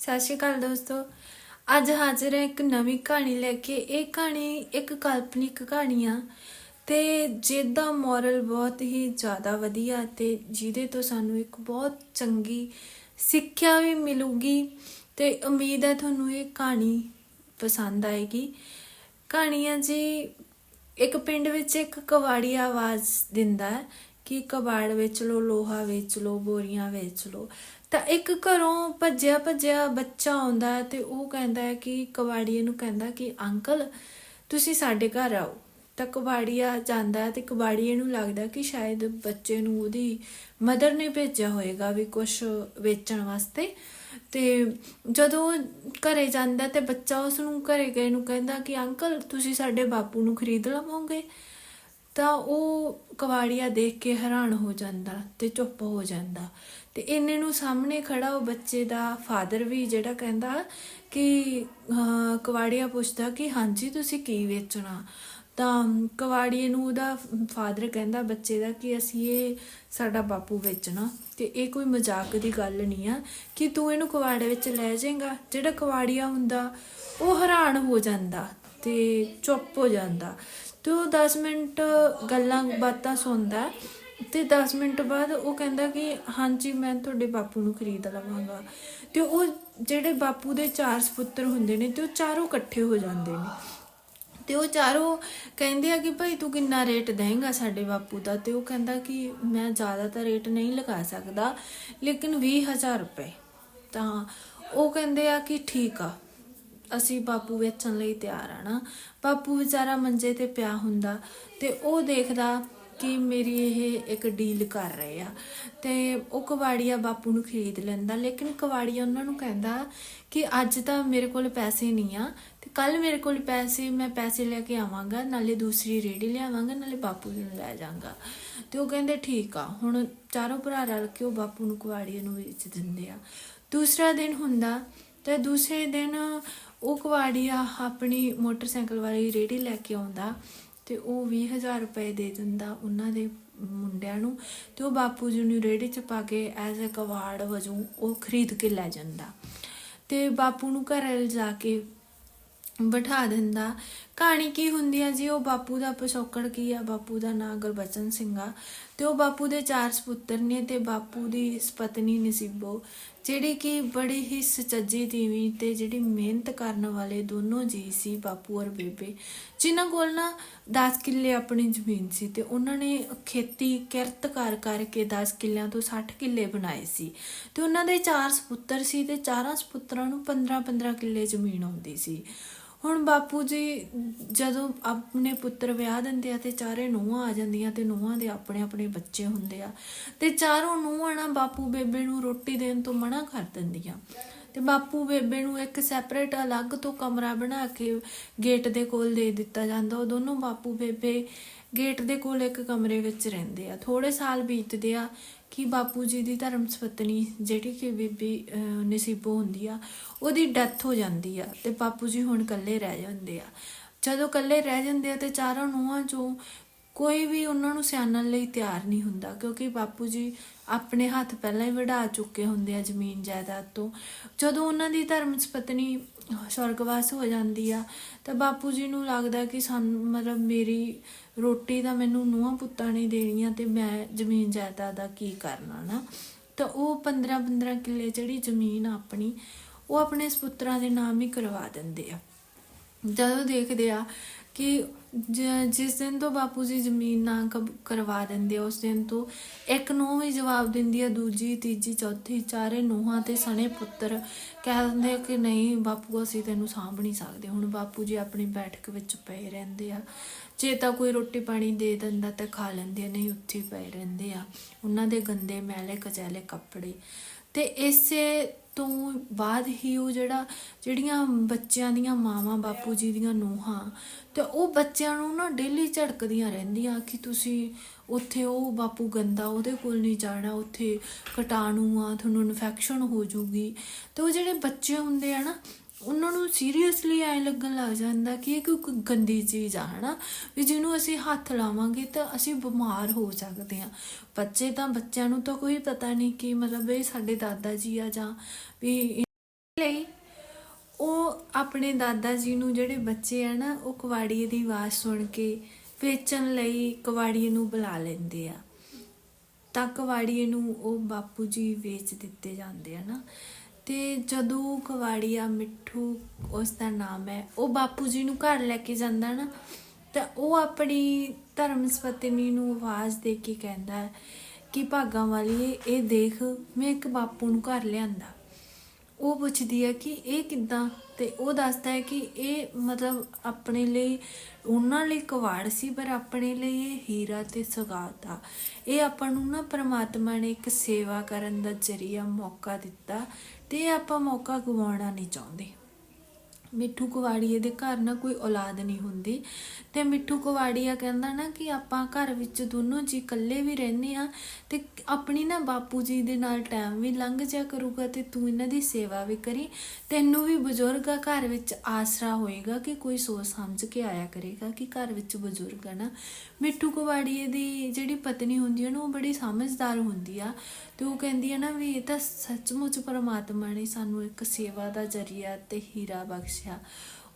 ਸਤਿ ਸ਼੍ਰੀ ਅਕਾਲ ਦੋਸਤੋ। ਅੱਜ ਹਾਜ਼ਰ ਹੈ ਇੱਕ ਨਵੀਂ ਕਹਾਣੀ ਲੈ ਕੇ। ਇਹ ਕਹਾਣੀ ਇੱਕ ਕਾਲਪਨਿਕ ਕਹਾਣੀ ਆ ਤੇ ਜਿਹਦਾ ਮੋਰਲ ਬਹੁਤ ਹੀ ਜ਼ਿਆਦਾ ਵਧੀਆ ਤੇ ਜਿਹਦੇ ਤੋਂ ਸਾਨੂੰ ਇੱਕ ਬਹੁਤ ਚੰਗੀ ਸਿੱਖਿਆ ਵੀ ਮਿਲੂਗੀ ਤੇ ਉਮੀਦ ਹੈ ਤੁਹਾਨੂੰ ਇਹ ਕਹਾਣੀ ਪਸੰਦ ਆਏਗੀ। ਕਹਾਣੀ ਆ ਜੀ, ਇੱਕ ਪਿੰਡ ਵਿੱਚ ਇੱਕ ਕਵਾੜੀ ਆਵਾਜ਼ ਦਿੰਦਾ ਹੈ ਕਿ ਕਬਾੜ ਵੇਚ ਲੋ ਲੋਹਾ ਵੇਚ ਲੋ ਬੋਰੀਆਂ ਵੇਚ ਲੋ ਤਾਂ ਇੱਕ ਘਰੋਂ ਭੱਜਿਆ ਭੱਜਿਆ ਬੱਚਾ ਆਉਂਦਾ ਹੈ ਤੇ ਉਹ ਕਹਿੰਦਾ ਹੈ ਕਿ ਕਬਾੜੀਏ ਨੂੰ ਕਹਿੰਦਾ ਕਿ, ਅੰਕਲ, ਤੁਸੀਂ ਸਾਡੇ ਘਰ ਆਓ। ਤਾਂ ਕਬਾੜੀਆ ਜਾਂਦਾ ਹੈ ਤੇ ਕਬਾੜੀਏ ਨੂੰ ਲੱਗਦਾ ਕਿ ਸ਼ਾਇਦ ਬੱਚੇ ਨੂੰ ਉਹਦੀ ਮਦਰ ਨੇ ਭੇਜਿਆ ਹੋਏਗਾ ਵੀ ਕੁਝ ਵੇਚਣ ਵਾਸਤੇ। ਤੇ ਜਦੋਂ ਉਹ ਘਰੇ ਜਾਂਦਾ ਤੇ ਬੱਚਾ ਉਸ ਨੂੰ ਘਰੇ ਗਏ ਨੂੰ ਕਹਿੰਦਾ ਕਿ, ਅੰਕਲ, ਤੁਸੀਂ ਸਾਡੇ ਬਾਪੂ ਨੂੰ ਖਰੀਦ ਲਵੋਗੇ? ਤਾਂ ਉਹ ਕਵਾੜੀਆ ਦੇਖ ਕੇ ਹੈਰਾਨ ਹੋ ਜਾਂਦਾ ਤੇ ਚੁੱਪ ਹੋ ਜਾਂਦਾ। ਤੇ ਇੰਨੇ ਨੂੰ ਸਾਹਮਣੇ ਖੜਾ ਉਹ ਬੱਚੇ ਦਾ ਫਾਦਰ ਵੀ ਜਿਹੜਾ ਕਹਿੰਦਾ ਕਿ ਕਵਾੜੀਆ ਪੁੱਛਦਾ ਕਿ ਹਾਂਜੀ ਤੁਸੀਂ ਕੀ ਵੇਚਣਾ? ਤਾਂ ਕਵਾੜੀਏ ਨੂੰ ਉਹਦਾ ਫਾਦਰ ਕਹਿੰਦਾ ਬੱਚੇ ਦਾ ਕਿ ਅਸੀਂ ਇਹ ਸਾਡਾ ਬਾਪੂ ਵੇਚਣਾ। ਤੇ ਇਹ ਕੋਈ ਮਜ਼ਾਕ ਦੀ ਗੱਲ ਨਹੀਂ ਆ ਕਿ ਤੂੰ ਇਹਨੂੰ ਕਵਾੜੇ ਵਿੱਚ ਲੈ ਜਾਏਗਾ। ਜਿਹੜਾ ਕਵਾੜੀਆ ਹੁੰਦਾ, ਉਹ ਹੈਰਾਨ ਹੋ ਜਾਂਦਾ ਤੇ ਚੁੱਪ ਹੋ ਜਾਂਦਾ। ਤੇ ਉਹ 10 ਮਿੰਟ ਗੱਲਾਂ ਬਾਤਾਂ ਸੁਣਦਾ ਤੇ 10 ਮਿੰਟ ਬਾਅਦ ਉਹ ਕਹਿੰਦਾ ਕਿ ਹਾਂਜੀ, ਮੈਂ ਤੁਹਾਡੇ ਬਾਪੂ ਨੂੰ ਖਰੀਦ ਲਵਾਂਗਾ। ਤੇ ਉਹ ਜਿਹੜੇ ਬਾਪੂ ਦੇ ਚਾਰ ਸਪੁੱਤਰ ਹੁੰਦੇ ਨੇ ਤੇ ਉਹ ਚਾਰੋਂ ਇਕੱਠੇ ਹੋ ਜਾਂਦੇ ਨੇ। ਤੇ ਉਹ ਚਾਰੋਂ ਕਹਿੰਦੇ ਆ ਕਿ ਭਾਈ ਤੂੰ ਕਿੰਨਾ ਰੇਟ ਦੇਂਗਾ ਸਾਡੇ ਬਾਪੂ ਦਾ? ਤੇ ਉਹ ਕਹਿੰਦਾ ਕਿ ਮੈਂ ਜ਼ਿਆਦਾ ਤਾਂ ਰੇਟ ਨਹੀਂ ਲਗਾ ਸਕਦਾ, ਲੇਕਿਨ 20000 ਰੁਪਏ। ਤਾਂ ਉਹ ਕਹਿੰਦੇ ਆ ਕਿ ਠੀਕ ਆ, ਅਸੀਂ ਬਾਪੂ ਵੇਚਣ ਲਈ ਤਿਆਰ ਆ ਨਾ। ਬਾਪੂ ਵਿਚਾਰਾ ਮੰਜੇ ਤੇ ਪਿਆ ਹੁੰਦਾ ਤੇ ਉਹ ਦੇਖਦਾ ਕਿ ਮੇਰੀ ਇਹ ਇੱਕ ਡੀਲ ਕਰ ਰਹੇ ਆ। ਤੇ ਉਹ ਕਵਾੜੀਆ ਬਾਪੂ ਨੂੰ ਖਰੀਦ ਲੈਂਦਾ, ਲੇਕਿਨ ਕਵਾੜੀਆ ਉਹਨਾਂ ਨੂੰ ਕਹਿੰਦਾ ਕਿ ਅੱਜ ਤਾਂ ਮੇਰੇ ਕੋਲ ਪੈਸੇ ਨਹੀਂ ਆ ਤੇ ਕੱਲ ਮੇਰੇ ਕੋਲ ਪੈਸੇ, ਮੈਂ ਪੈਸੇ ਲੈ ਕੇ ਆਵਾਂਗਾ, ਨਾਲੇ ਦੂਸਰੀ ਰੇੜੀ ਲਿਆਵਾਂਗਾ, ਨਾਲੇ ਬਾਪੂ ਨੂੰ ਲੈ ਜਾਵਾਂਗਾ। ਤੇ ਉਹ ਕਹਿੰਦੇ ਠੀਕ ਆ, ਹੁਣ ਚਾਰੋਂ ਭਰਾ ਰਲ ਕੇ ਉਹ ਬਾਪੂ ਨੂੰ ਕਵਾੜੀਏ ਨੂੰ ਵੇਚ ਦਿੰਦੇ ਆ। ਦੂਸਰਾ ਦਿਨ ਹੁੰਦਾ ਤੇ ਦੂਸਰੇ ਦਿਨ ਉਹ ਕਵਾੜੀਆ ਆਪਣੀ ਮੋਟਰਸਾਈਕਲ ਵਾਲੀ ਰੇੜੀ ਲੈ ਕੇ ਆਉਂਦਾ ਤੇ ਉਹ 20000 ਰੁਪਏ ਦੇ ਦਿੰਦਾ ਉਹਨਾਂ ਦੇ ਮੁੰਡਿਆਂ ਨੂੰ ਤੇ ਉਹ ਬਾਪੂ ਜੀ ਨੂੰ ਰੇੜੀ 'ਚ ਪਾ ਕੇ ਐਜ਼ ਅ ਕਵਾੜ ਵਜੋਂ ਉਹ ਖਰੀਦ ਕੇ ਲੈ ਜਾਂਦਾ। ਤੇ ਬਾਪੂ ਨੂੰ ਘਰ ਲਿਜਾ ਕੇ ਬਿਠਾ ਦਿੰਦਾ। ਕਹਾਣੀ ਕੀ ਹੁੰਦੀ ਆ ਜੀ? ਉਹ ਬਾਪੂ ਦਾ ਪਿਛੋਕੜ ਕੀ ਆ? ਬਾਪੂ ਦਾ ਨਾਂ ਗੁਰਬਚਨ ਸਿੰਘ ਆ। ਤੇ ਉਹ ਬਾਪੂ ਦੇ ਚਾਰ ਸਪੁੱਤਰ ਨੇ ਤੇ ਬਾਪੂ ਦੀ ਪਤਨੀ ਨਸੀਬੋ, ਜਿਹੜੀ ਕਿ ਬੜੀ ਹੀ ਸਚੱਜੀ ਤੀਵੀਂ ਤੇ ਜਿਹੜੀ ਮਿਹਨਤ ਕਰਨ ਵਾਲੇ ਦੋਨੋਂ ਜੀ ਸੀ, ਬਾਪੂ ਔਰ ਬੇਬੇ, ਜਿਨ੍ਹਾਂ ਕੋਲ ਨਾ 10 ਕਿੱਲੇ ਆਪਣੀ ਜ਼ਮੀਨ ਸੀ ਤੇ ਉਹਨਾਂ ਨੇ ਖੇਤੀ ਕਿਰਤ ਕਰ ਕਰਕੇ 10 ਕਿੱਲਿਆਂ ਤੋਂ 60 ਕਿੱਲੇ ਬਣਾਏ ਸੀ। ਤੇ ਉਹਨਾਂ ਦੇ ਚਾਰ ਸਪੁੱਤਰ ਸੀ ਤੇ ਚਾਰਾਂ ਸਪੁੱਤਰਾਂ ਨੂੰ 15-15 ਕਿੱਲੇ ਜ਼ਮੀਨ ਆਉਂਦੀ ਸੀ। ਹੁਣ ਬਾਪੂ ਜੀ, ਜਦੋਂ ਆਪਣੇ ਪੁੱਤਰ ਵਿਆਹ ਦਿੰਦੇ ਆ ਤੇ ਚਾਰੇ ਨੂੰਹਾਂ ਆ ਜਾਂਦੀਆਂ ਤੇ ਨੂੰਹਾਂ ਦੇ ਆਪਣੇ ਆਪਣੇ ਬੱਚੇ ਹੁੰਦੇ ਆ। ਤੇ ਚਾਰੋਂ ਨੂੰਹਾਂ ਨਾ, ਬਾਪੂ ਬੇਬੇ ਨੂੰ ਰੋਟੀ ਦੇਣ ਤੋਂ ਮਨਾ ਕਰ ਦਿੰਦੀਆਂ। ਤੇ ਬਾਪੂ ਬੇਬੇ ਨੂੰ ਇੱਕ ਸੈਪਰੇਟ ਅਲੱਗ ਤੋਂ ਕਮਰਾ ਬਣਾ ਕੇ ਗੇਟ ਦੇ ਕੋਲ ਦੇ ਦਿੱਤਾ ਜਾਂਦਾ। ਉਹ ਦੋਨੋਂ ਬਾਪੂ ਬੇਬੇ ਗੇਟ ਦੇ ਕੋਲ ਇੱਕ ਕਮਰੇ ਵਿੱਚ ਰਹਿੰਦੇ ਆ। ਥੋੜੇ ਸਾਲ ਬੀਤਦੇ ਆ ਕਿ ਬਾਪੂ ਜੀ ਦੀ ਧਰਮ ਪਤਨੀ ਜਿਹੜੀ ਕਿ ਬੀਬੀ ਨਸੀਬੋ ਹੁੰਦੀ ਆ, ਉਹਦੀ ਡੈਥ ਹੋ ਜਾਂਦੀ ਆ ਤੇ ਬਾਪੂ ਜੀ ਹੁਣ ਇਕੱਲੇ ਰਹਿ ਜਾਂਦੇ ਆ। ਜਦੋਂ ਇਕੱਲੇ ਰਹਿ ਜਾਂਦੇ ਆ ਤੇ ਚਾਰੋਂ ਨੂੰਹਾਂ ਚੋਂ ਕੋਈ ਵੀ ਉਹਨਾਂ ਨੂੰ ਸਿਆਣਨ ਲਈ ਤਿਆਰ ਨਹੀਂ ਹੁੰਦਾ, ਕਿਉਂਕਿ ਬਾਪੂ ਜੀ ਆਪਣੇ ਹੱਥ ਪਹਿਲਾਂ ਹੀ ਵਢਾ ਚੁੱਕੇ ਹੁੰਦੇ ਆ ਜ਼ਮੀਨ ਜਾਇਦਾਦ ਤੋਂ। ਜਦੋਂ ਉਹਨਾਂ ਦੀ ਧਰਮ ਪਤਨੀ ਸਵਰਗਵਾਸ ਹੋ ਜਾਂਦੀ ਆ। ਤਾਂ ਬਾਪੂ ਜੀ ਨੂੰ ਲੱਗਦਾ ਕਿ ਸਾਨੂੰ, ਮਤਲਬ ਮੇਰੀ ਰੋਟੀ ਤਾਂ ਮੈਨੂੰ ਨੂੰਹਾਂ ਪੁੱਤਾਂ ਨੇ ਦੇਣੀਆਂ ਤੇ ਮੈਂ ਜ਼ਮੀਨ ਜਾਇਦਾਦ ਦਾ ਕੀ ਕਰਨਾ ਨਾ। ਤਾਂ ਉਹ 15 15 ਕਿੱਲੇ ਜਿਹੜੀ ਜ਼ਮੀਨ ਆਪਣੀ, ਉਹ ਆਪਣੇ ਸਪੁੱਤਰਾਂ ਦੇ ਨਾਮ ਹੀ ਕਰਵਾ ਦਿੰਦੇ ਆ। ਜਦੋਂ ਦੇਖਦੇ ਆ ਕਿ ਜਿਸ ਦਿਨ ਤੋਂ ਬਾਪੂ ਜੀ ਜ਼ਮੀਨ ਨਾ ਕਬ- ਕਰਵਾ ਦਿੰਦੇ ਆ, ਉਸ ਦਿਨ ਤੋਂ ਇੱਕ ਨੂੰਹ ਵੀ ਜਵਾਬ ਦਿੰਦੀ ਆ ਦੂਜੀ ਤੀਜੀ ਚੌਥੀ ਚਾਰੇ ਨੂੰਹਾਂ ਤੇ ਸਣੇ ਪੁੱਤਰ। ਕਹਿ ਦਿੰਦੇ ਆ ਕਿ ਨਹੀਂ ਬਾਪੂ ਅਸੀਂ ਤੈਨੂੰ ਸਾਂਭ ਨਹੀਂ ਸਕਦੇ। ਹੁਣ ਬਾਪੂ ਜੀ ਆਪਣੀ ਬੈਠਕ ਵਿੱਚ ਪਏ ਰਹਿੰਦੇ ਆ। ਜੇ ਤਾਂ ਕੋਈ ਰੋਟੀ ਪਾਣੀ ਦੇ ਦਿੰਦਾ ਤਾਂ ਖਾ ਲੈਂਦੇ ਆ ਨਹੀਂ ਉੱਥੇ ਹੀ ਪਏ ਰਹਿੰਦੇ ਆ। ਉਹਨਾਂ ਦੇ ਗੰਦੇ ਮੈਲੇ ਕਚੈਲੇ ਕੱਪੜੇ। ਤੇ ਇਸੇ ਤੋਂ ਬਾਅਦ ਹੀ ਉਹ ਜਿਹੜਾ, ਜਿਹੜੀਆਂ ਬੱਚਿਆਂ ਦੀਆਂ ਮਾਵਾਂ ਬਾਪੂ ਜੀ ਦੀਆਂ ਨੂੰਹਾਂ, ਤੇ ਉਹ ਬੱਚਿਆਂ ਨੂੰ ਨਾ ਡੇਲੀ ਝੜਕਦੀਆਂ ਰਹਿੰਦੀਆਂ ਕਿ ਤੁਸੀਂ ਉੱਥੇ ਉਹ ਬਾਪੂ ਗੰਦਾ ਉਹਦੇ ਕੋਲ ਨਹੀਂ ਜਾਣਾ, ਉੱਥੇ ਕੀਟਾਣੂ ਆ, ਤੁਹਾਨੂੰ ਇਨਫੈਕਸ਼ਨ ਹੋ ਜਾਊਗੀ। ਤੇ ਉਹ ਜਿਹੜੇ ਬੱਚੇ ਹੁੰਦੇ ਆ ਨਾ ਉਹਨਾਂ ਨੂੰ ਸੀਰੀਅਸਲੀ ਐ ਲੱਗਣ ਲੱਗ ਜਾਂਦਾ ਕਿ ਇਹ ਕੋਈ ਗੰਦੀ ਚੀਜ਼ ਆ, ਹਨਾ? ਵੀ ਜਿਹਨੂੰ ਅਸੀਂ ਹੱਥ ਲਾਵਾਂਗੇ ਤਾਂ ਅਸੀਂ ਬਿਮਾਰ ਹੋ ਸਕਦੇ ਆ ਬੱਚੇ ਤਾਂ, ਬੱਚਿਆਂ ਨੂੰ ਤਾਂ ਕੋਈ ਪਤਾ ਨਹੀਂ ਕਿ ਮਤਲਬ ਇਹ ਸਾਡੇ ਦਾਦਾ ਜੀ ਆ ਜਾਂ ਵੀ ਲਈ ਉਹ ਆਪਣੇ ਦਾਦਾ ਜੀ ਨੂੰ ਜਿਹੜੇ ਬੱਚੇ ਆ ਨਾ, ਉਹ ਕਵਾੜੀਏ ਦੀ ਆਵਾਜ਼ ਸੁਣ ਕੇ ਵੇਚਣ ਲਈ ਕਵਾੜੀਏ ਨੂੰ ਬੁਲਾ ਲੈਂਦੇ ਆ। ਤਾਂ ਕਵਾੜੀਏ ਨੂੰ ਉਹ ਬਾਪੂ ਜੀ ਵੇਚ ਦਿੱਤੇ ਜਾਂਦੇ ਆ ਨਾ ਤੇ ਜਦੋਂ ਕਵਾੜੀਆ ਮਿੱਠੂ ਉਸ ਦਾ ਨਾਮ ਹੈ, ਉਹ ਬਾਪੂ ਜੀ ਨੂੰ ਘਰ ਲੈ ਕੇ ਜਾਂਦਾ ਨਾ, ਤਾਂ ਉਹ ਆਪਣੀ ਧਰਮ ਸਪਤਨੀ ਨੂੰ ਆਵਾਜ਼ ਦੇ ਕੇ ਕਹਿੰਦਾ ਹੈ ਕਿ ਭਾਗਾਂ ਵਾਲੀਏ, ਇਹ ਦੇਖ ਮੈਂ ਇੱਕ ਬਾਪੂ ਨੂੰ ਘਰ ਲਿਆਂਦਾ। ਉਹ ਪੁੱਛਦੀ ਹੈ ਕਿ ਇਹ ਕਿੱਦਾਂ? ਤੇ ਉਹ ਦੱਸਦਾ ਹੈ ਕਿ ਇਹ ਮਤਲਬ ਆਪਣੇ ਲਈ, ਉਹਨਾਂ ਲਈ ਕਵਾੜ ਸੀ, ਪਰ ਆਪਣੇ ਲਈ ਇਹ ਹੀਰਾ ਤੇ ਸੁਗਾਤ ਆ। ਇਹ ਆਪਾਂ ਨੂੰ ਨਾ ਪ੍ਰਮਾਤਮਾ ਨੇ ਇੱਕ ਸੇਵਾ ਕਰਨ ਦਾ ਜਰੀਆ ਮੌਕਾ ਦਿੱਤਾ ਤੇ ਆਪਾਂ ਮੌਕਾ ਗਵਾਉਣਾ ਨਹੀਂ ਚਾਹੁੰਦੇ। ਮਿੱਠੂ ਕੁਵਾੜੀਏ ਦੇ ਘਰ ਨਾ ਕੋਈ ਔਲਾਦ ਨਹੀਂ ਹੁੰਦੀ ਤੇ ਮਿੱਠੂ ਕੁਵਾੜੀਆ ਕਹਿੰਦਾ ਨਾ ਕਿ ਆਪਾਂ ਘਰ ਵਿੱਚ ਦੋਨੋਂ ਜੀ ਇਕੱਲੇ ਵੀ ਰਹਿੰਦੇ ਆ ਤੇ ਆਪਣੀ ਨਾ ਬਾਪੂ ਜੀ ਦੇ ਨਾਲ ਟਾਈਮ ਵੀ ਲੰਘ ਜਾ ਕਰੂਗਾ ਤੇ ਤੂੰ ਇਹਨਾਂ ਦੀ ਸੇਵਾ ਵੀ ਕਰੀ, ਤੈਨੂੰ ਵੀ ਬਜ਼ੁਰਗ ਆ, ਘਰ ਵਿੱਚ ਆਸਰਾ ਹੋਏਗਾ ਕਿ ਕੋਈ ਸੋਚ ਸਮਝ ਕੇ ਆਇਆ ਕਰੇਗਾ ਕਿ ਘਰ ਵਿੱਚ ਬਜ਼ੁਰਗ ਆ ਨਾ। ਮਿੱਠੂ ਕੁਵਾੜੀਏ ਦੀ ਜਿਹੜੀ ਪਤਨੀ ਹੁੰਦੀ ਹੈ ਨਾ, ਉਹ ਬੜੀ ਸਮਝਦਾਰ ਹੁੰਦੀ ਆ ਤੇ ਉਹ ਕਹਿੰਦੀ ਹੈ ਨਾ ਵੀ ਇਹ ਤਾਂ ਸੱਚਮੁੱਚ ਪਰਮਾਤਮਾ ਨੇ ਸਾਨੂੰ ਇੱਕ ਸੇਵਾ ਦਾ ਜਰੀਆ ਤੇ ਹੀਰਾ ਬਖਸ਼ਿਆ।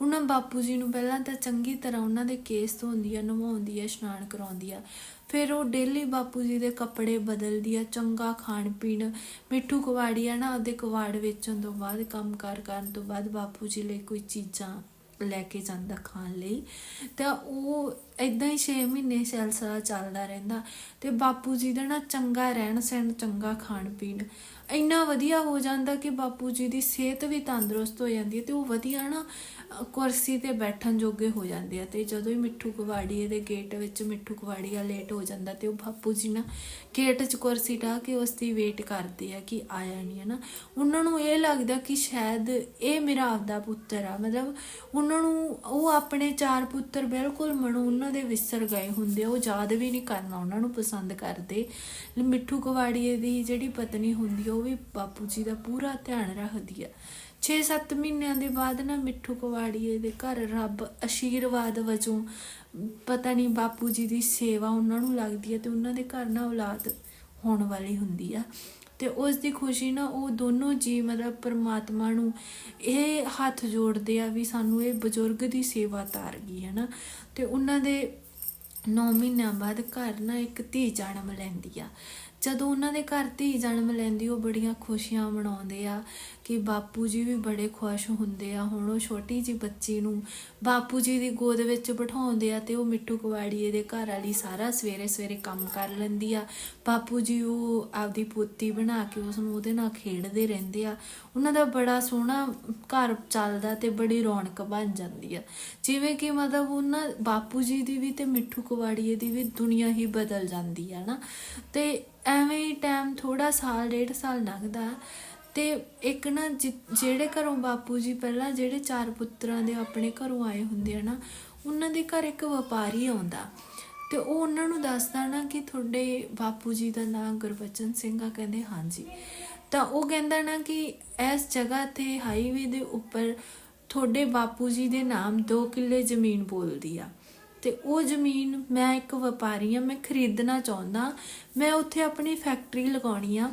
ਉਹਨਾਂ ਬਾਪੂ ਜੀ ਨੂੰ ਪਹਿਲਾਂ ਤਾਂ ਚੰਗੀ ਤਰ੍ਹਾਂ ਉਹਨਾਂ ਦੇ ਕੇਸ ਧੋਂਦੀ ਆ ਨਵਾਉਂਦੀ ਆ ਇਸ਼ਨਾਨ ਕਰਾਉਂਦੀ ਆ ਫਿਰ ਉਹ ਡੇਲੀ ਬਾਪੂ ਜੀ ਦੇ ਕੱਪੜੇ ਬਦਲਦੀ ਆ ਚੰਗਾ ਖਾਣ ਪੀਣ, ਮਿੱਠੂ ਕਵਾੜੀਆ ਨਾ ਉਹਦੇ ਕਵਾੜ ਵੇਚਣ ਤੋਂ ਬਾਅਦ, ਕੰਮ ਕੰਮਕਾਰ ਕਰਨ ਤੋਂ ਬਾਅਦ ਬਾਪੂ ਜੀ ਲਈ ਕੋਈ ਚੀਜ਼ਾਂ। ਲੈ ਕੇ ਜਾਂਦਾ ਖਾਣ ਲਈ। ਤਾਂ ਉਹ ਇਦਾਂ ਹੀ 6 ਮਹੀਨੇ ਸਿਲਸਿਲਾ ਚੱਲਦਾ ਰਹਿੰਦਾ। ਤੇ ਬਾਪੂ ਜੀ ਦਾ ਨਾ ਚੰਗਾ ਰਹਿਣ ਸਹਿਣ, ਚੰਗਾ ਖਾਣ ਪੀਣ ਇੰਨਾ ਵਧੀਆ ਹੋ ਜਾਂਦਾ ਕਿ ਬਾਪੂ ਜੀ ਦੀ ਸਿਹਤ ਵੀ ਤੰਦਰੁਸਤ ਹੋ ਜਾਂਦੀ ਹੈ। ਤੇ ਉਹ ਵਧੀਆ ਨਾ ਕੁਰਸੀ ਤੇ ਬੈਠਣ ਜੋਗੇ ਹੋ ਜਾਂਦੇ ਆ ਤੇ ਜਦੋਂ ਹੀ ਮਿੱਠੂ ਕਵਾੜੀਏ ਦੇ ਗੇਟ ਵਿੱਚ ਮਿੱਠੂ ਕਵਾੜੀਆ ਲੇਟ ਹੋ ਜਾਂਦਾ ਤੇ ਉਹ ਬਾਪੂ ਜੀ ਨਾ ਗੇਟ 'ਚ ਕੁਰਸੀ ਢਾ ਕੇ ਉਸ ਦੀ ਵੇਟ ਕਰਦੇ ਆ ਕਿ ਆਇਆ ਨਹੀਂ ਹੈ ਨਾ ਉਹਨਾਂ ਨੂੰ ਇਹ ਲੱਗਦਾ ਕਿ ਸ਼ਾਇਦ ਇਹ ਮੇਰਾ ਆਪਦਾ ਪੁੱਤਰ ਆ। ਮਤਲਬ ਉਹਨਾਂ ਨੂੰ ਉਹ ਆਪਣੇ ਚਾਰ ਪੁੱਤਰ ਬਿਲਕੁਲ ਮਨੋਂ ਉਹਨਾਂ ਦੇ ਵਿਸਰ ਗਏ ਹੁੰਦੇ ਆ, ਉਹ ਯਾਦ ਵੀ ਨਹੀਂ ਕਰਨਾ ਉਹਨਾਂ ਨੂੰ ਪਸੰਦ ਕਰਦੇ। ਮਿੱਠੂ ਕਵਾੜੀਏ ਦੀ ਜਿਹੜੀ ਪਤਨੀ ਹੁੰਦੀ ਆ ਉਹ ਵੀ ਬਾਪੂ ਜੀ ਦਾ ਪੂਰਾ ਧਿਆਨ ਰੱਖਦੀ ਆ। 6-7 ਮਹੀਨਿਆਂ ਦੇ ਬਾਅਦ ਨਾ ਮਿੱਠੂ ਕਵਾੜੀਏ ਦੇ ਘਰ ਰੱਬ ਆਸ਼ੀਰਵਾਦ ਵਜੋਂ, ਪਤਾ ਨਹੀਂ ਬਾਪੂ ਜੀ ਦੀ ਸੇਵਾ ਉਹਨਾਂ ਨੂੰ ਲੱਗਦੀ ਹੈ ਤੇ ਉਹਨਾਂ ਦੇ ਘਰ ਨਾ ਔਲਾਦ ਹੋਣ ਵਾਲੀ ਹੁੰਦੀ ਆ। ਤੇ ਉਸ ਦੀ ਖੁਸ਼ੀ ਨਾ ਉਹ ਦੋਨੋਂ ਜੀ ਮਤਲਬ ਪਰਮਾਤਮਾ ਨੂੰ ਇਹ ਹੱਥ ਜੋੜਦੇ ਆ ਵੀ ਸਾਨੂੰ ਇਹ ਬਜ਼ੁਰਗ ਦੀ ਸੇਵਾ ਤਾਰ ਗਈ, ਹੈ ਨਾ? ਤੇ ਉਹਨਾਂ ਦੇ 9 ਮਹੀਨਿਆਂ ਬਾਅਦ ਘਰ ਨਾ ਇੱਕ ਧੀ ਜਨਮ ਲੈਂਦੀ ਆ। ਜਦੋਂ ਉਹਨਾਂ ਦੇ ਘਰ ਧੀ ਜਨਮ ਲੈਂਦੀ, ਉਹ ਬੜੀਆਂ ਖੁਸ਼ੀਆਂ ਮਨਾਉਂਦੇ ਆ ਕਿ ਬਾਪੂ ਜੀ ਵੀ ਬੜੇ ਖੁਸ਼ ਹੁੰਦੇ ਆ। ਹੁਣ ਉਹ ਛੋਟੀ ਜੀ ਬੱਚੀ ਨੂੰ ਬਾਪੂ ਜੀ ਦੀ ਗੋਦ ਵਿੱਚ ਬਿਠਾਉਂਦੇ ਆ ਤੇ ਉਹ ਮਿੱਠੂ ਕੁਵਾੜੀਏ ਦੇ ਘਰ ਵਾਲੀ ਸਾਰਾ ਸਵੇਰੇ ਸਵੇਰੇ ਕੰਮ ਕਰ ਲੈਂਦੀ ਆ। ਬਾਪੂ ਜੀ ਉਹ ਆਪਦੀ ਪੋਤੀ ਬਣਾ ਕੇ ਉਸ ਨੂੰ ਉਹਦੇ ਨਾਲ ਖੇਡਦੇ ਰਹਿੰਦੇ ਆ। ਉਹਨਾਂ ਦਾ ਬੜਾ ਸੋਹਣਾ ਘਰ ਚੱਲਦਾ ਤੇ ਬੜੀ ਰੌਣਕ ਬਣ ਜਾਂਦੀ ਆ। ਜਿਵੇਂ ਕਿ ਮਤਲਬ ਉਹਨਾਂ ਬਾਪੂ ਜੀ ਦੀ ਵੀ ਤੇ ਮਿੱਠੂ ਕੁਵਾੜੀਏ ਦੀ ਵੀ ਦੁਨੀਆ ਹੀ ਬਦਲ ਜਾਂਦੀ ਆ ਨਾ। ਤੇ ਐਵੇਂ ਹੀ ਟਾਈਮ ਥੋੜਾ ਸਾਲ, ਡੇਢ ਸਾਲ ਲੰਘਦਾ ਤੇ ਇੱਕ ਨਾ ਜਿ- ਜਿਹੜੇ ਘਰੋਂ ਬਾਪੂ ਜੀ ਪਹਿਲਾਂ ਜਿਹੜੇ ਚਾਰ ਪੁੱਤਰਾਂ ਦੇ ਆਪਣੇ ਘਰੋਂ ਆਏ ਹੁੰਦੇ ਆ ਨਾ, ਉਹਨਾਂ ਦੇ ਘਰ ਇੱਕ ਵਪਾਰੀ ਆਉਂਦਾ। ਤੇ ਉਹ ਉਹਨਾਂ ਨੂੰ ਦੱਸਦਾ ਨਾ ਕਿ ਤੁਹਾਡੇ ਬਾਪੂ ਜੀ ਦਾ ਨਾਮ ਗੁਰਬਚਨ ਸਿੰਘ ਆ, ਕਹਿੰਦੇ ਹਾਂਜੀ। ਤਾਂ ਉਹ ਕਹਿੰਦਾ ਨਾ ਕਿ ਇਸ ਜਗ੍ਹਾ ਤੇ ਹਾਈਵੇ ਦੇ ਉੱਪਰ ਤੁਹਾਡੇ ਬਾਪੂ ਜੀ ਦੇ ਨਾਮ 2 ਕਿੱਲੇ ਜ਼ਮੀਨ ਬੋਲਦੀ ਆ। ਤੇ ਉਹ ਜ਼ਮੀਨ ਮੈਂ ਇੱਕ ਵਪਾਰੀ ਆ ਮੈਂ ਖਰੀਦਣਾ ਚਾਹੁੰਦਾ। ਮੈਂ ਉੱਥੇ ਆਪਣੀ ਫੈਕਟਰੀ ਲਗਾਉਣੀ ਆ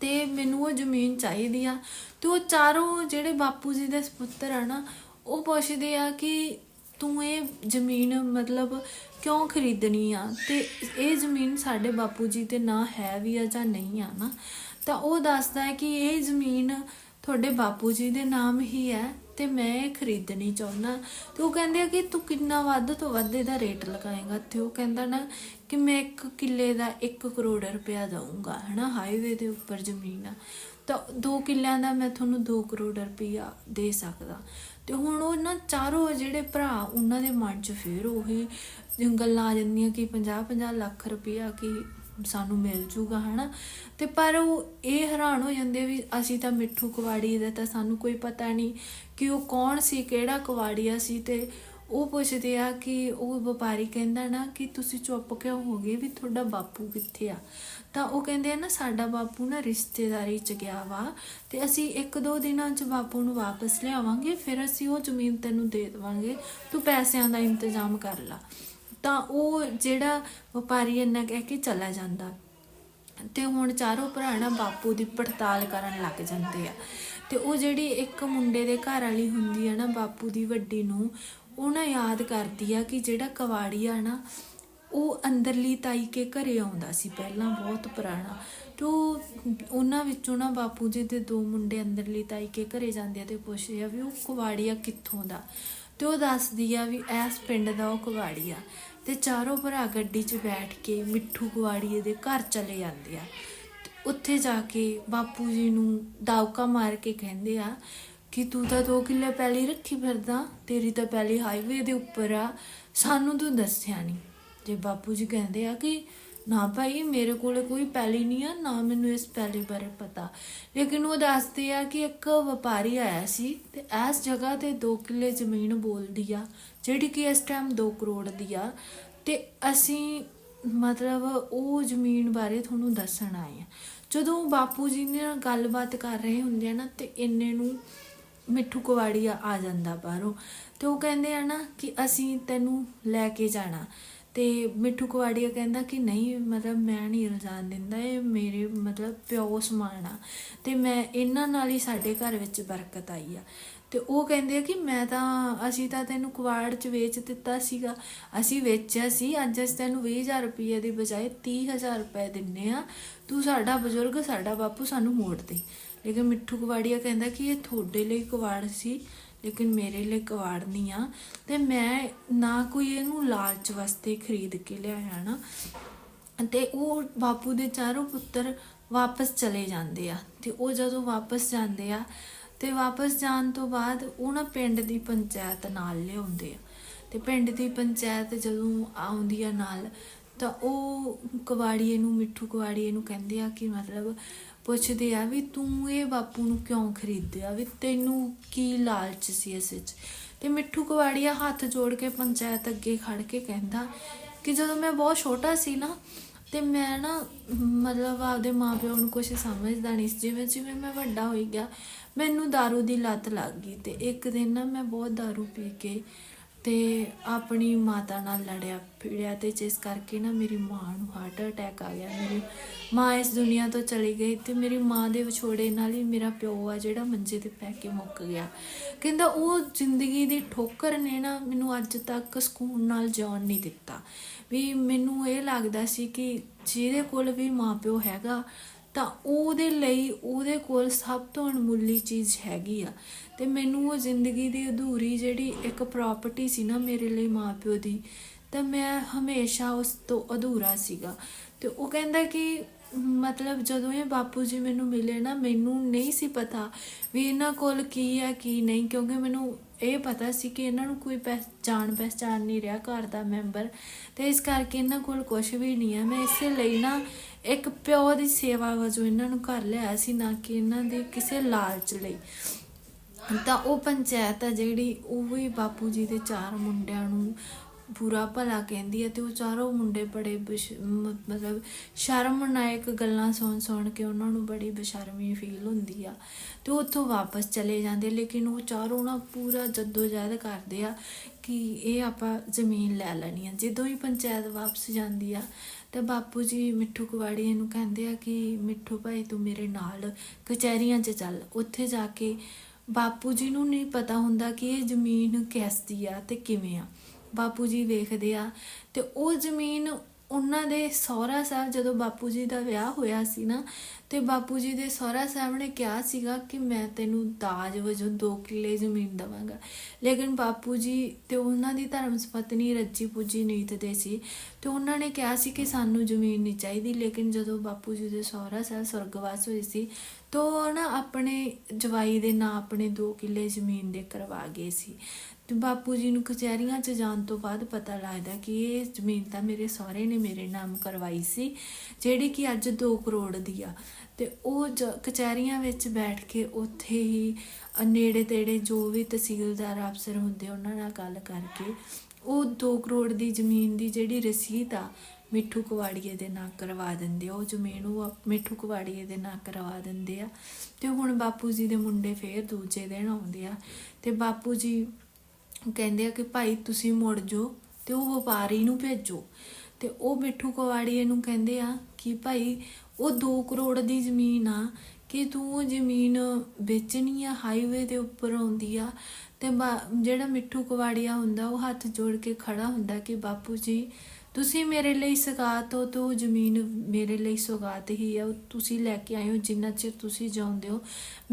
ਤੇ ਮੈਨੂੰ ਉਹ ਜ਼ਮੀਨ ਚਾਹੀਦੀ ਆ। ਤੇ ਉਹ ਚਾਰੋਂ ਜਿਹੜੇ ਬਾਪੂ ਜੀ ਦੇ ਸੁਪੁੱਤਰ ਆ ਨਾ, ਉਹ ਪੁੱਛਦੇ ਆ ਕਿ ਤੂੰ ਇਹ ਜ਼ਮੀਨ ਮਤਲਬ ਕਿਉਂ ਖਰੀਦਣੀ ਆ? ਤੇ ਇਹ ਜ਼ਮੀਨ ਸਾਡੇ ਬਾਪੂ ਜੀ ਦੇ ਨਾਂ ਹੈ ਵੀ ਆ ਜਾਂ ਨਹੀਂ ਆ ਨਾ। ਤਾਂ ਉਹ ਦੱਸਦਾ ਹੈ ਕਿ ਇਹ ਜ਼ਮੀਨ ਤੁਹਾਡੇ ਬਾਪੂ ਜੀ ਦੇ ਨਾਮ ਹੀ ਹੈ। ਤੇ ਮੈਂ ਇਹ ਖਰੀਦਣੀ ਚਾਹੁੰਦਾ। ਤੇ ਉਹ ਕਹਿੰਦੇ ਆ ਕਿ ਤੂੰ ਕਿੰਨਾ ਵੱਧ ਤੋਂ ਵੱਧ ਇਹਦਾ ਰੇਟ ਲਗਾਏਗਾ ਤੇ ਉਹ ਕਹਿੰਦਾ ਨਾ ਕਿ ਮੈਂ ਇੱਕ ਕਿੱਲੇ ਦਾ 1 ਕਰੋੜ ਰੁਪਇਆ ਦਊਂਗਾ, ਹਨਾ ਹਾਈਵੇ ਦੇ ਉੱਪਰ ਜ਼ਮੀਨ ਆ। ਤਾਂ 2 ਕਿੱਲਿਆਂ ਦਾ ਮੈਂ ਤੁਹਾਨੂੰ 2 ਕਰੋੜ ਰੁਪਇਆ ਦੇ ਸਕਦਾ। ਤੇ ਹੁਣ ਉਹ ਨਾ ਚਾਰੋਂ ਜਿਹੜੇ ਭਰਾ ਉਹਨਾਂ ਦੇ ਮਨ 'ਚ ਫੇਰ ਉਹੀ ਗੱਲਾਂ ਆ ਜਾਂਦੀਆਂ ਕਿ 50 50 ਲੱਖ ਰੁਪਇਆ ਕਿ ਸਾਨੂੰ ਮਿਲ ਜੂਗਾ, ਹਨਾ? ਤੇ ਪਰ ਉਹ ਇਹ ਹੈਰਾਨ ਹੋ ਜਾਂਦੇ ਵੀ ਅਸੀਂ ਤਾਂ ਮਿੱਠੂ ਕੁਵਾੜੀ ਦਾ ਤਾਂ ਸਾਨੂੰ ਕੋਈ ਪਤਾ ਨਹੀਂ ਕਿ ਉਹ ਕੌਣ ਸੀ, ਕਿਹੜਾ ਕੁਵਾੜੀਆ ਸੀ ਤੇ ਉਹ ਪੁੱਛਦੇ ਆ ਕਿ ਉਹ ਵਪਾਰੀ ਕਹਿੰਦਾ ਨਾ ਕਿ ਤੁਸੀਂ ਚੁੱਪ ਕਿਉਂ ਹੋ ਗਏ ਵੀ ਤੁਹਾਡਾ ਬਾਪੂ ਕਿੱਥੇ ਆ? ਤਾਂ ਉਹ ਕਹਿੰਦੇ ਆ ਨਾ, ਸਾਡਾ ਬਾਪੂ ਨਾ ਰਿਸ਼ਤੇਦਾਰੀ ਚ ਗਿਆ ਵਾ ਤੇ ਅਸੀਂ ਇੱਕ ਦੋ ਦਿਨਾਂ ਚ ਬਾਪੂ ਨੂੰ ਵਾਪਸ ਲਿਆਵਾਂਗੇ, ਫਿਰ ਅਸੀਂ ਉਹ ਜ਼ਮੀਨ ਤੈਨੂੰ ਦੇ ਦੇਵਾਂਗੇ, ਤੂੰ ਪੈਸਿਆਂ ਦਾ ਇੰਤਜ਼ਾਮ ਕਰ ਲਾ। ਤਾਂ ਉਹ ਜਿਹੜਾ ਵਪਾਰੀ ਇੰਨਾ ਕਹਿ ਕੇ ਚਲਾ ਜਾਂਦਾ। ਤੇ ਹੁਣ ਚਾਰੋਂ ਭਰਾ ਨਾ ਬਾਪੂ ਦੀ ਪੜਤਾਲ ਕਰਨ ਲੱਗ ਜਾਂਦੇ ਆ। ਤੇ ਉਹ ਜਿਹੜੀ ਇੱਕ ਮੁੰਡੇ ਦੇ ਘਰ ਵਾਲੀ ਹੁੰਦੀ ਆ ਨਾ ਬਾਪੂ ਦੀ ਵੱਡੀ ਨੂੰ, ਉਹ ਨਾ ਯਾਦ ਕਰਦੀ ਆ ਕਿ ਜਿਹੜਾ ਕਵਾੜੀ ਆ ਨਾ, ਉਹ ਅੰਦਰਲੀ ਤਾਈ ਕੇ ਘਰੇ ਆਉਂਦਾ ਸੀ ਪਹਿਲਾਂ ਬਹੁਤ ਪੁਰਾਣਾ। ਤੇ ਉਹ ਉਹਨਾਂ ਵਿੱਚੋਂ ਨਾ ਬਾਪੂ ਜੀ ਦੇ ਦੋ ਮੁੰਡੇ ਅੰਦਰਲੀ ਤਾਈ ਕੇ ਘਰੇ ਜਾਂਦੇ ਆ ਤੇ ਪੁੱਛਦੇ ਆ ਵੀ ਉਹ ਕੁਵਾੜੀਆ ਕਿੱਥੋਂ ਦਾ? ਤੇ ਉਹ ਦੱਸਦੀ ਆ ਵੀ ਇਸ ਪਿੰਡ ਦਾ ਉਹ ਕੁਵਾੜੀਆ ਤੇ ਚਾਰੋਂ ਭਰਾ ਗੱਡੀ 'ਚ ਬੈਠ ਕੇ ਮਿੱਠੂ ਕੁਵਾੜੀਏ ਦੇ ਘਰ ਚਲੇ ਜਾਂਦੇ ਆ। ਤੇ ਉੱਥੇ ਜਾ ਕੇ ਬਾਪੂ ਜੀ ਨੂੰ ਦੌਕਾ ਮਾਰ ਕੇ ਕਹਿੰਦੇ ਆ ਕਿ ਤੂੰ ਤਾਂ 2 ਕਿੱਲੇ ਪਹਿਲੀ ਰੱਖੀ ਫਿਰਦਾ, ਤੇਰੀ ਤਾਂ ਪਹਿਲੀ ਹਾਈਵੇ ਦੇ ਉੱਪਰ ਆ। ਸਾਨੂੰ ਤੂੰ ਦੱਸਿਆ ਨਹੀਂ ਜੇ ਬਾਪੂ ਜੀ ਕਹਿੰਦੇ ਆ ਕਿ ਨਾ ਭਾਈ, ਮੇਰੇ ਕੋਲ ਕੋਈ ਪੈਲੀ ਨਹੀਂ ਆ, ਨਾ ਮੈਨੂੰ ਇਸ ਪੈਲੀ ਬਾਰੇ ਪਤਾ। ਲੇਕਿਨ ਉਹ ਦੱਸਦੇ ਆ ਕਿ ਇੱਕ ਵਪਾਰੀ ਆਇਆ ਸੀ ਤੇ ਇਸ ਜਗ੍ਹਾ ਤੇ 2 ਕਿੱਲੇ ਜ਼ਮੀਨ ਬੋਲਦੀ ਆ, ਜਿਹੜੀ ਕਿ ਇਸ ਟਾਈਮ 2 ਕਰੋੜ ਦੀ ਆ। ਤੇ ਅਸੀਂ ਮਤਲਬ ਉਹ ਜ਼ਮੀਨ ਬਾਰੇ ਤੁਹਾਨੂੰ ਦੱਸਣ ਆਏ ਆ। ਜਦੋਂ ਬਾਪੂ ਜੀ ਨੇ ਨਾਲ ਗੱਲਬਾਤ ਕਰ ਰਹੇ ਹੁੰਦੇ ਆ ਨਾ, ਤੇ ਇੰਨੇ ਨੂੰ ਮਿੱਠੂ ਕੁਵਾੜੀਆ ਆ ਜਾਂਦਾ ਬਾਹਰੋਂ। ਤੇ ਉਹ ਕਹਿੰਦੇ ਆ ਨਾ ਕਿ ਅਸੀਂ ਤੈਨੂੰ ਲੈ ਕੇ ਜਾਣਾ। ਤੇ ਮਿੱਠੂ ਕੁਵਾੜੀਆ ਕਹਿੰਦਾ ਕਿ ਨਹੀਂ, ਮਤਲਬ ਮੈਂ ਨਹੀਂ ਰਜਾਨ ਦਿੰਦਾ, ਇਹ ਮੇਰੇ ਮਤਲਬ ਪਿਓ ਸਮਾਨ ਆ। ਤੇ ਮੈਂ ਇਹਨਾਂ ਨਾਲ ਹੀ ਸਾਡੇ ਘਰ ਵਿੱਚ ਬਰਕਤ ਆਈ ਆ। ਤੇ ਉਹ ਕਹਿੰਦੇ ਆ ਕਿ ਮੈਂ ਤਾਂ, ਅਸੀਂ ਤਾਂ ਤੈਨੂੰ ਕੁਵਾੜ 'ਚ ਵੇਚ ਦਿੱਤਾ ਸੀਗਾ। ਅਸੀਂ ਵੇਚਿਆ ਸੀ, ਅੱਜ ਅਸੀਂ ਤੈਨੂੰ 20000 ਰੁਪਏ ਦੀ ਬਜਾਏ 30000 ਰੁਪਏ ਦਿੰਨੇ ਆ। ਤੂੰ ਸਾਡਾ ਬਜ਼ੁਰਗ, ਸਾਡਾ ਬਾਪੂ ਸਾਨੂੰ ਮੋੜ ਦੇ। ਲੇਕਿਨ ਮਿੱਠੂ ਕੁਵਾੜੀਆ ਕਹਿੰਦਾ ਕਿ ਇਹ ਤੁਹਾਡੇ ਲਈ ਕੁਵਾੜ ਸੀ। ਲੇਕਿਨ ਮੇਰੇ ਲਈ ਕੁਵਾੜ ਨਹੀਂ ਆ। ਤੇ ਮੈਂ ਨਾ ਕੋਈ ਇਹਨੂੰ ਲਾਲਚ ਵਾਸਤੇ ਖਰੀਦ ਕੇ ਲਿਆਇਆ ਨਾ। ਤੇ ਉਹ ਬਾਪੂ ਦੇ ਚਾਰੋਂ ਪੁੱਤਰ ਵਾਪਸ ਚਲੇ ਜਾਂਦੇ ਆ। ਤੇ ਉਹ ਜਦੋਂ ਵਾਪਸ ਜਾਂਦੇ ਆ, ਤੇ ਵਾਪਸ ਜਾਣ ਤੋਂ ਬਾਅਦ ਉਹ ਨਾ ਪਿੰਡ ਦੀ ਪੰਚਾਇਤ ਨਾਲ ਲਿਆਉਂਦੇ ਆ। ਤੇ ਪਿੰਡ ਦੀ ਪੰਚਾਇਤ ਜਦੋਂ ਆਉਂਦੀ ਆ ਨਾਲ ਤਾਂ ਉਹ ਕਵਾੜੀਏ ਨੂੰ ਮਿੱਠੂ ਕਵਾੜੀਏ ਨੂੰ ਕਹਿੰਦੇ ਆ ਕਿ ਮਤਲਬ ਪੁੱਛਦੇ ਆ ਵੀ ਤੂੰ ਇਹ ਬਾਪੂ ਨੂੰ ਕਿਉਂ ਖਰੀਦਿਆ ਵੀ ਤੈਨੂੰ ਕੀ ਲਾਲਚ ਸੀ ਇਸ ਵਿੱਚ ਤੇ ਮਿੱਠੂ ਕਵਾੜੀਆ ਹੱਥ ਜੋੜ ਕੇ ਪੰਚਾਇਤ ਅੱਗੇ ਖੜ ਕੇ ਕਹਿੰਦਾ ਕਿ ਜਦੋਂ ਮੈਂ ਬਹੁਤ ਛੋਟਾ ਸੀ ਨਾ ਤੇ ਮੈਂ ਨਾ ਮਤਲਬ ਆਪਦੇ ਮਾਪਿਆਂ ਨੂੰ ਕੁਝ ਸਮਝਦਾ ਨਹੀਂ ਸੀ ਜਿਵੇਂ ਜਿਵੇਂ ਮੈਂ ਵੱਡਾ ਹੋਈ ਗਿਆ ਮੈਨੂੰ दारू ਦੀ ਲਤ ਲੱਗ ਗਈ ਤੇ ਇੱਕ ਦਿਨ ਨਾ ਮੈਂ ਬਹੁਤ दारू ਪੀ ਕੇ ਤੇ ਆਪਣੀ ਮਾਤਾ ਨਾਲ ਲੜਿਆ ਫਿੜਿਆ ਤੇ ਜਿਸ ਕਰਕੇ ਨਾ ਮੇਰੀ ਮਾਂ ਨੂੰ ਹਾਰਟ ਅਟੈਕ ਆ ਗਿਆ। ਮੇਰੀ ਮਾਂ ਇਸ ਦੁਨੀਆ ਤੋਂ ਚਲੀ ਗਈ ਤੇ ਮੇਰੀ ਮਾਂ ਦੇ ਵਿਛੋੜੇ ਨਾਲ ਹੀ ਮੇਰਾ ਪਿਓ ਆ ਜਿਹੜਾ ਮੰਜੇ ਤੇ ਪੈ ਕੇ ਮੁੱਕ ਗਿਆ। ਕਹਿੰਦਾ ਉਹ ਜ਼ਿੰਦਗੀ ਦੀ ਠੋਕਰ ਨੇ ਨਾ ਮੈਨੂੰ ਅੱਜ ਤੱਕ ਸਕੂਨ ਨਾਲ ਜਿਉਣ ਨਹੀਂ ਦਿੱਤਾ। ਵੀ ਮੈਨੂੰ ਇਹ ਲੱਗਦਾ ਸੀ ਕਿ ਜਿਹਦੇ ਕੋਲ ਵੀ ਮਾਪਿਓ ਹੈਗਾ, ਤਾਂ ਉਹਦੇ ਲਈ ਉਹਦੇ ਕੋਲ ਸਭ ਤੋਂ ਅਣਮੁੱਲੀ ਚੀਜ਼ ਹੈਗੀ ਆ। ਤੇ ਮੈਨੂੰ ਉਹ ਜ਼ਿੰਦਗੀ ਦੀ ਅਧੂਰੀ ਜਿਹੜੀ ਇੱਕ ਪ੍ਰਾਪਰਟੀ ਸੀ ਨਾ ਮੇਰੇ ਲਈ ਮਾਪਿਓ ਦੀ, ਤਾਂ ਮੈਂ ਹਮੇਸ਼ਾ ਉਸ ਤੋਂ ਅਧੂਰਾ ਸੀਗਾ। ਤੇ ਉਹ ਕਹਿੰਦਾ ਕਿ ਮਤਲਬ ਜਦੋਂ ਇਹ ਬਾਪੂ ਜੀ ਮੈਨੂੰ ਮਿਲੇ ਨਾ, ਮੈਨੂੰ ਨਹੀਂ ਸੀ ਪਤਾ ਵੀ ਇਹਨਾਂ ਕੋਲ ਕੀ ਹੈ, ਕੀ ਨਹੀਂ, ਕਿਉਂਕਿ ਮੈਨੂੰ ਇਹ ਪਤਾ ਸੀ ਕਿ ਇਹਨਾਂ ਨੂੰ ਕੋਈ ਪਹਿਚਾਣ ਪਹਿਚਾਣ ਨਹੀਂ ਰਿਹਾ ਘਰ ਦਾ ਮੈਂਬਰ। ਤੇ ਇਸ ਕਰਕੇ ਇਹਨਾਂ ਕੋਲ ਕੁਝ ਵੀ ਨਹੀਂ ਹੈ। ਮੈਂ ਇਸੇ ਲਈ ਨਾ ਇੱਕ ਪਿਓ ਦੀ ਸੇਵਾ ਵਜੋਂ ਇਹਨਾਂ ਨੂੰ ਘਰ ਲਿਆ ਸੀ, ਨਾ ਕਿ ਇਹਨਾਂ ਦੇ ਕਿਸੇ ਲਾਲਚ ਲਈ। ਤਾਂ ਉਹ ਪੰਚਾਇਤ ਆ ਜਿਹੜੀ, ਉਹ ਵੀ ਬਾਪੂ ਜੀ ਦੇ ਚਾਰ ਮੁੰਡਿਆਂ ਨੂੰ ਬੁਰਾ ਭਲਾ ਕਹਿੰਦੀ ਹੈ ਤੇ ਉਹ ਚਾਰੋਂ ਮੁੰਡੇ ਬੜੇ ਬਸ਼- ਮ- ਮਤਲਬ ਸ਼ਰਮਨਾਇਕ ਗੱਲਾਂ ਸੁਣ ਸੁਣ ਕੇ ਉਹਨਾਂ ਨੂੰ ਬੜੀ ਬੇਸ਼ਰਮੀ ਫੀਲ ਹੁੰਦੀ ਆ। ਤੇ ਉਹ ਉੱਥੋਂ ਵਾਪਸ ਚਲੇ ਜਾਂਦੇ, ਲੇਕਿਨ ਉਹ ਚਾਰੋਂ ਨਾ ਪੂਰਾ ਜਦੋਜਹਿਦ ਕਰਦੇ ਆ ਕਿ ਇਹ ਆਪਾਂ ਜ਼ਮੀਨ ਲੈ ਲੈਣੀ ਆ। ਜਦੋਂ ਹੀ ਪੰਚਾਇਤ ਵਾਪਸ ਜਾਂਦੀ ਆ, ਤੇ ਬਾਪੂ ਜੀ ਮਿੱਠੂ ਕੁਵਾੜੀਏ ਨੂੰ ਕਹਿੰਦੇ ਆ ਕਿ, ਮਿੱਠੂ ਭਾਈ ਤੂੰ ਮੇਰੇ ਨਾਲ ਕਚਹਿਰੀਆਂ 'ਚ ਚੱਲ। ਉੱਥੇ ਜਾ ਕੇ ਬਾਪੂ ਜੀ ਨੂੰ ਨਹੀਂ ਪਤਾ ਹੁੰਦਾ ਕਿ ਇਹ ਜ਼ਮੀਨ ਕਿਸ ਦੀ ਆ ਤੇ ਕਿਵੇਂ ਆ। ਬਾਪੂ ਜੀ ਵੇਖਦੇ ਆ ਤੇ ਉਹ ਜ਼ਮੀਨ ਉਹਨਾਂ ਦੇ ਸਹੁਰਾ ਸਾਹਿਬ ਜਦੋਂ ਬਾਪੂ ਜੀ ਦਾ ਵਿਆਹ ਹੋਇਆ ਸੀ ਨਾ, ਤੇ ਬਾਪੂ ਜੀ ਦੇ ਸਹੁਰਾ ਸਾਹਿਬ ਨੇ ਕਿਹਾ ਸੀਗਾ ਕਿ ਮੈਂ ਤੈਨੂੰ ਦਾਜ ਵਜੋਂ 2 ਕਿੱਲੇ ਜ਼ਮੀਨ ਦਵਾਂਗਾ। ਲੇਕਿਨ ਬਾਪੂ ਜੀ ਤੇ ਉਹਨਾਂ ਦੀ ਧਰਮ ਪਤਨੀ ਰੱਜੀ ਪੂਜੀ ਨੀਤ ਦੇ ਸੀ ਤੇ ਉਹਨਾਂ ਨੇ ਕਿਹਾ ਸੀ ਕਿ ਸਾਨੂੰ ਜ਼ਮੀਨ ਨਹੀਂ ਚਾਹੀਦੀ। ਲੇਕਿਨ ਜਦੋਂ ਬਾਪੂ ਜੀ ਦੇ ਸਹੁਰਾ ਸਾਹਿਬ ਸਵਰਗਵਾਸ ਹੋਏ ਸੀ ਤਾਂ ਉਹ ਨਾ ਆਪਣੇ ਜਵਾਈ ਦੇ ਨਾਂ ਆਪਣੇ 2 ਕਿੱਲੇ ਜ਼ਮੀਨ ਦੇ ਕਰਵਾ ਗਏ ਸੀ। ਤੇ ਬਾਪੂ ਜੀ ਨੂੰ ਕਚਹਿਰੀਆਂ 'ਚ ਜਾਣ ਤੋਂ ਬਾਅਦ ਪਤਾ ਲੱਗਦਾ ਕਿ ਇਹ ਜ਼ਮੀਨ ਤਾਂ ਮੇਰੇ ਸਹੁਰੇ ਨੇ ਮੇਰੇ ਨਾਮ ਕਰਵਾਈ ਸੀ, ਜਿਹੜੀ ਕਿ ਅੱਜ 2 ਕਰੋੜ ਦੀ ਆ। ਤੇ ਉਹ ਜ- ਕਚਹਿਰੀਆਂ ਵਿੱਚ ਬੈਠ ਕੇ ਉੱਥੇ ਹੀ ਨੇੜੇ ਤੇੜੇ ਜੋ ਵੀ ਤਹਿਸੀਲਦਾਰ ਅਫਸਰ ਹੁੰਦੇ ਉਹਨਾਂ ਨਾਲ ਗੱਲ ਕਰਕੇ ਉਹ 2 ਕਰੋੜ ਦੀ ਜ਼ਮੀਨ ਦੀ ਜਿਹੜੀ ਰਸੀਦ ਆ ਮਿੱਠੂ ਕੁਵਾੜੀਏ ਦੇ ਨਾਂ ਕਰਵਾ ਦਿੰਦੇ ਆ, ਉਹ ਜ਼ਮੀਨ ਉਹ ਮਿੱਠੂ ਕੁਵਾੜੀਏ ਦੇ ਨਾਂ ਕਰਵਾ ਦਿੰਦੇ ਆ। ਤੇ ਹੁਣ ਬਾਪੂ ਜੀ ਦੇ ਮੁੰਡੇ ਫੇਰ ਦੂਜੇ ਦਿਨ ਆਉਂਦੇ ਆ। ਤੇ ਬਾਪੂ ਜੀ ਕਹਿੰਦੇ ਆ ਕਿ ਭਾਈ ਤੁਸੀਂ ਮੁੜ ਜਾਓ ਤੇ ਉਹ ਵਪਾਰੀ ਨੂੰ ਭੇਜੋ। ਤੇ ਉਹ ਮਿੱਠੂ ਕੁਵਾੜੀਏ ਨੂੰ ਕਹਿੰਦੇ ਆ ਕਿ ਭਾਈ ਉਹ 2 ਕਰੋੜ ਦੀ ਜ਼ਮੀਨ ਆ ਕਿ ਤੂੰ ਉਹ ਜ਼ਮੀਨ ਵੇਚਣੀ ਆ ਹਾਈਵੇ ਦੇ ਉੱਪਰ ਆਉਂਦੀ ਆ। ਤੇ ਬਾ- ਜਿਹੜਾ ਮਿੱਠੂ ਕੁਵਾੜੀਆ ਹੁੰਦਾ, ਉਹ ਹੱਥ ਜੋੜ ਕੇ ਖੜਾ ਹੁੰਦਾ ਕਿ ਬਾਪੂ ਜੀ ਤੁਸੀਂ ਮੇਰੇ ਲਈ ਸਗਾਤ ਹੋ ਤੇ ਉਹ ਜ਼ਮੀਨ ਮੇਰੇ ਲਈ ਸੌਗਾਤ ਹੀ ਆ, ਉਹ ਤੁਸੀਂ ਲੈ ਕੇ ਆਏ ਹੋ, ਜਿੰਨਾ ਚਿਰ ਤੁਸੀਂ ਜਾਉਂਦੇ ਹੋ।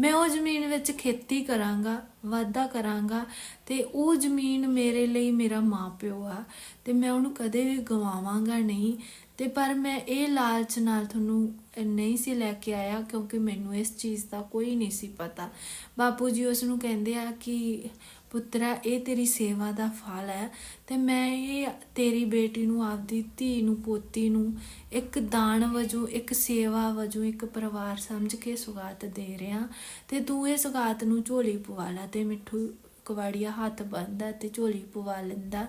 ਮੈਂ ਉਹ ਜ਼ਮੀਨ ਵਿੱਚ ਖੇਤੀ ਕਰਾਂਗਾ, ਵਾਧਾ ਕਰਾਂਗਾ, ਤੇ ਉਹ ਜ਼ਮੀਨ ਮੇਰੇ ਲਈ ਮੇਰਾ ਮਾਪਿਓ ਆ, ਤੇ ਮੈਂ ਉਹਨੂੰ ਕਦੇ ਵੀ ਗਵਾਵਾਂਗਾ ਨਹੀਂ। ਤੇ ਪਰ ਮੈਂ ਇਹ ਲਾਲਚ ਨਾਲ ਤੁਹਾਨੂੰ ਨਹੀਂ ਸੀ ਲੈ ਕੇ ਆਇਆ, ਕਿਉਂਕਿ ਮੈਨੂੰ ਇਸ ਚੀਜ਼ ਦਾ ਕੋਈ ਨਹੀਂ ਸੀ ਪਤਾ। ਬਾਪੂ ਜੀ ਉਸ ਨੂੰ ਕਹਿੰਦੇ ਆ ਕਿ ਪੁੱਤਰਾ, ਇਹ ਤੇਰੀ ਸੇਵਾ ਦਾ ਫਲ ਹੈ। ਤੇ ਮੈਂ ਇਹ ਤੇਰੀ ਬੇਟੀ ਨੂੰ, ਆਪਦੀ ਧੀ ਨੂੰ, ਪੋਤੀ ਨੂੰ ਇੱਕ ਦਾਨ ਵਜੋਂ, ਇੱਕ ਸੇਵਾ ਵਜੋਂ, ਇੱਕ ਪਰਿਵਾਰ ਸਮਝ ਕੇ ਸੁਗਾਤ ਦੇ ਰਿਹਾ। ਤੇ ਤੂੰ ਇਹ ਸੁਗਾਤ ਨੂੰ ਝੋਲੀ ਪਵਾ ਲੈ ਤੇ ਮਿੱਠੂ ਕਵਾੜੀਆ ਹੱਥ ਬੰਨਦਾ ਤੇ ਝੋਲੀ ਪਵਾ ਲੈਂਦਾ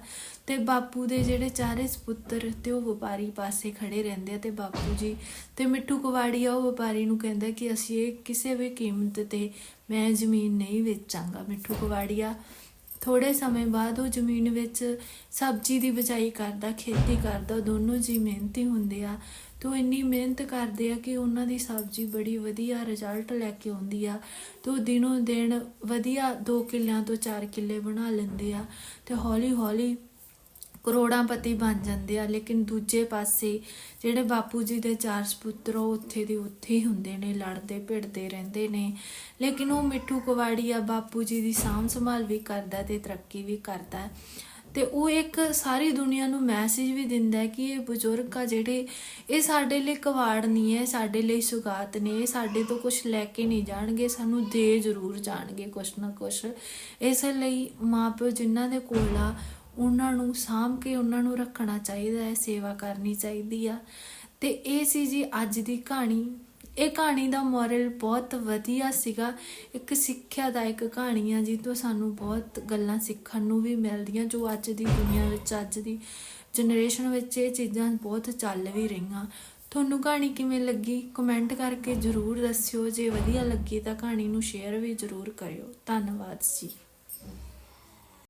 ਤੇ ਬਾਪੂ ਦੇ ਜਿਹੜੇ ਚਾਰੇ ਸਪੁੱਤਰ ਤੇ ਉਹ ਵਪਾਰੀ ਪਾਸੇ ਖੜੇ ਰਹਿੰਦੇ ਆ ਤੇ ਬਾਪੂ ਜੀ ਤੇ ਮਿੱਠੂ ਕਵਾੜੀਆ ਉਹ ਵਪਾਰੀ ਨੂੰ ਕਹਿੰਦਾ ਕਿ ਅਸੀਂ ਇਹ ਕਿਸੇ ਵੀ ਕੀਮਤ ਤੇ ਮੈਂ ਜ਼ਮੀਨ ਨਹੀਂ ਵੇਚਾਂਗਾ। ਮਿੱਠੂ ਕਵਾੜੀਆ ਥੋੜੇ ਸਮੇਂ ਬਾਅਦ ਉਹ ਜ਼ਮੀਨ ਵਿੱਚ ਸਬਜ਼ੀ ਦੀ ਬਿਜਾਈ ਕਰਦਾ, ਖੇਤੀ ਕਰਦਾ ਦੋਨੋਂ ਜੀ ਮਿਹਨਤੀ ਹੁੰਦੇ ਆ ਤੇ ਉਹ ਇੰਨੀ ਮਿਹਨਤ ਕਰਦੇ ਆ ਕਿ ਉਹਨਾਂ ਦੀ ਸਬਜ਼ੀ ਬੜੀ ਵਧੀਆ ਰਿਜ਼ਲਟ ਲੈ ਕੇ ਆਉਂਦੀ ਆ ਤੇ ਉਹ ਦਿਨੋਂ ਦਿਨ ਵਧੀਆ 2 ਕਿੱਲਿਆਂ ਤੋਂ 4 ਕਿੱਲੇ ਬਣਾ ਲੈਂਦੇ ਆ ਤੇ ਹੌਲੀ ਹੌਲੀ ਕਰੋੜਾਂ ਪਤੀ ਬਣ ਜਾਂਦੇ ਆ, ਲੇਕਿਨ ਦੂਜੇ ਪਾਸੇ ਜਿਹੜੇ ਬਾਪੂ ਜੀ ਦੇ ਚਾਰ ਸਪੁੱਤਰ ਉਹ ਉੱਥੇ ਦੇ ਉੱਥੇ ਹੀ ਹੁੰਦੇ ਨੇ, ਲੜਦੇ ਭਿੜਦੇ ਰਹਿੰਦੇ ਨੇ। ਲੇਕਿਨ ਉਹ ਮਿੱਠੂ ਕੁਵਾੜੀਆ ਬਾਪੂ ਜੀ ਦੀ ਸਾਂਭ ਸੰਭਾਲ ਵੀ ਕਰਦਾ ਤੇ ਤਰੱਕੀ ਵੀ ਕਰਦਾ। ਤੇ ਉਹ ਇੱਕ ਸਾਰੀ ਦੁਨੀਆ ਨੂੰ ਮੈਸੇਜ ਵੀ ਦਿੰਦਾ ਹੈ ਕਿ ਇਹ ਬਜ਼ੁਰਗ ਆ ਜਿਹੜੇ, ਇਹ ਸਾਡੇ ਲਈ ਕਵਾੜ ਨਹੀਂ ਹੈ, ਸਾਡੇ ਲਈ ਸੁਗਾਤ ਨੇ ਇਹ ਸਾਡੇ ਤੋਂ ਕੁਝ ਲੈ ਕੇ ਨਹੀਂ ਜਾਣਗੇ, ਸਾਨੂੰ ਦੇ ਜ਼ਰੂਰ ਜਾਣਗੇ ਕੁਛ ਨਾ ਕੁਛ। ਇਸ ਲਈ ਮਾਪਿਓ ਜਿਨ੍ਹਾਂ ਦੇ ਕੋਲ ਆ, ਉਹਨਾਂ ਨੂੰ ਸਾਂਭ ਕੇ ਉਹਨਾਂ ਨੂੰ ਰੱਖਣਾ ਚਾਹੀਦਾ ਹੈ, ਸੇਵਾ ਕਰਨੀ ਚਾਹੀਦੀ ਆ। ਤੇ ਇਹ ਸੀ ਜੀ ਅੱਜ ਦੀ ਕਹਾਣੀ। ਇਹ ਕਹਾਣੀ ਦਾ ਮੋਰਲ ਬਹੁਤ ਵਧੀਆ ਸੀਗਾ। ਇੱਕ ਸਿੱਖਿਆ ਸਿੱਖਿਆਦਾਇਕ ਕਹਾਣੀ ਆ ਜੀ ਤੋਂ ਸਾਨੂੰ ਬਹੁਤ ਗੱਲਾਂ ਸਿੱਖਣ ਨੂੰ ਵੀ ਮਿਲਦੀਆਂ ਜੋ ਅੱਜ ਦੀ ਦੁਨੀਆ ਵਿੱਚ, ਅੱਜ ਦੀ ਜਨਰੇਸ਼ਨ ਵਿੱਚ ਇਹ ਚੀਜ਼ਾਂ ਬਹੁਤ ਚੱਲ ਵੀ ਰਹੀਆਂ। ਤੁਹਾਨੂੰ ਕਹਾਣੀ ਕਿਵੇਂ ਲੱਗੀ? ਕਮੈਂਟ ਕਰਕੇ ਜਰੂਰ ਦੱਸਿਓ। ਜੇ ਵਧੀਆ ਲੱਗੀ ਤਾਂ ਕਹਾਣੀ ਨੂੰ ਸ਼ੇਅਰ ਵੀ ਜਰੂਰ ਕਰਿਓ। ਧੰਨਵਾਦ ਜੀ।